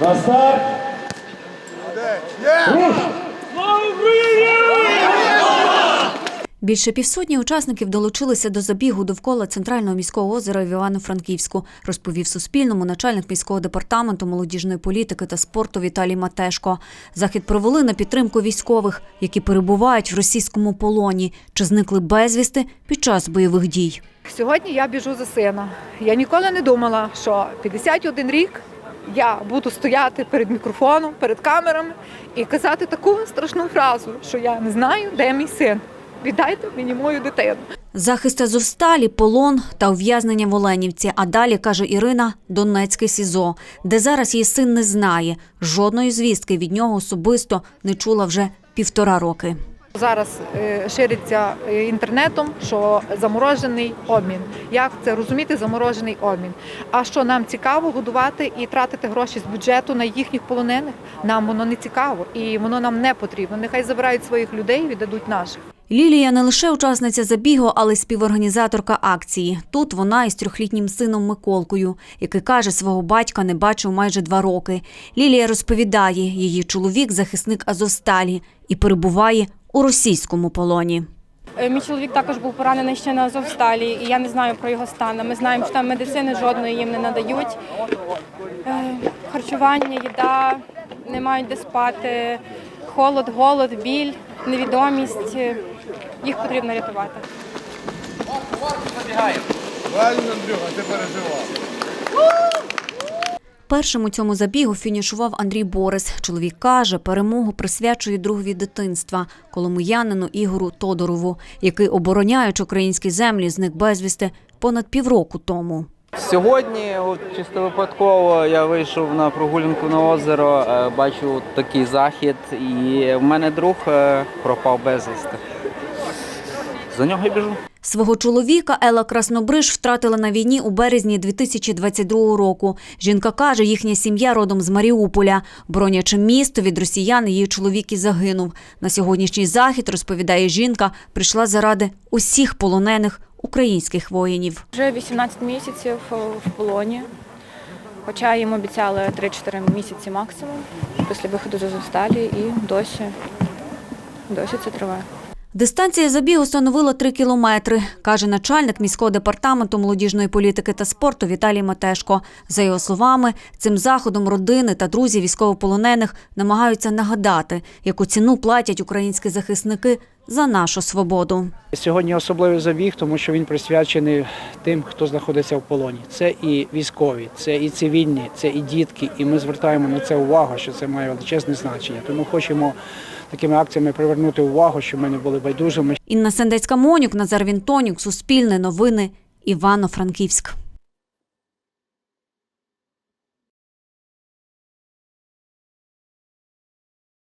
На старт. Руш! Більше півсотні учасників долучилися до забігу довкола центрального міського озера в Івано-Франківську, розповів Суспільному начальник міського департаменту молодіжної політики та спорту Віталій Матешко. Захід провели на підтримку військових, які перебувають в російському полоні чи зникли безвісти під час бойових дій. Сьогодні я біжу за сина. Я ніколи не думала, що 51 рік я буду стояти перед мікрофоном, перед камерами і казати таку страшну фразу, що я не знаю, де мій син. Віддайте мені мою дитину. Захист Азовсталі, полон та ув'язнення в Оленівці. А далі, каже Ірина, Донецьке СІЗО, де зараз її син не знає. Жодної звістки від нього особисто не чула вже півтора роки. Зараз е, шириться е, інтернетом, що заморожений обмін. Як це розуміти? Заморожений обмін. А що нам цікаво годувати і тратити гроші з бюджету на їхніх полонених? Нам воно не цікаво і воно нам не потрібно. Нехай забирають своїх людей віддадуть наших. Лілія не лише учасниця забігу, але й співорганізаторка акції. Тут вона із трьохлітнім сином Миколкою, який каже, свого батька не бачив майже два роки. Лілія розповідає, її чоловік захисник Азовсталі і перебуває у російському полоні. Е, Мій чоловік також був поранений ще на Азовсталі, і я не знаю про його стан. Ми знаємо, що там медицини жодної їм не надають. Е, Харчування, їда, не мають де спати, холод, голод, біль, невідомість. Е, Їх потрібно рятувати. Правильно, Андрюха, ти переживав. Першим у цьому забігу фінішував Андрій Борис. Чоловік каже, перемогу присвячує другові дитинства коломиянину Ігору Тодорову, який, обороняючи українські землі, зник безвісти понад півроку тому. Сьогодні, чисто випадково, я вийшов на прогулянку на озеро, е, бачу такий захід, і в мене друг е, пропав безвісти. За нього й біжу. Свого чоловіка Ела Краснобриж втратила на війні у березні 2022 року. Жінка каже, їхня сім'я родом з Маріуполя. Бронячи місто від росіян, її чоловік і загинув. На сьогоднішній захід, розповідає жінка, прийшла заради усіх полонених українських воїнів. Вже 18 місяців е, в полоні, хоча їм обіцяли 3-4 місяці максимум після виходу з Азовсталі і досі, досі це триває. Дистанція забігу становила 3 кілометри, каже начальник міського департаменту молодіжної політики та спорту Віталій Матешко. За його словами, цим заходом родини та друзі військовополонених намагаються нагадати, яку ціну платять українські захисники за нашу свободу. Сьогодні особливий забіг, тому що він присвячений тим, хто знаходиться в полоні. Це і військові, це і цивільні, це і дітки. І ми звертаємо на це увагу, що це має величезне значення. Тому хочемо такими акціями привернути увагу, щоб ми не були байдужими. Інна Сендецька Монюк, Назар Вінтонюк, Суспільне новини, Івано-Франківськ.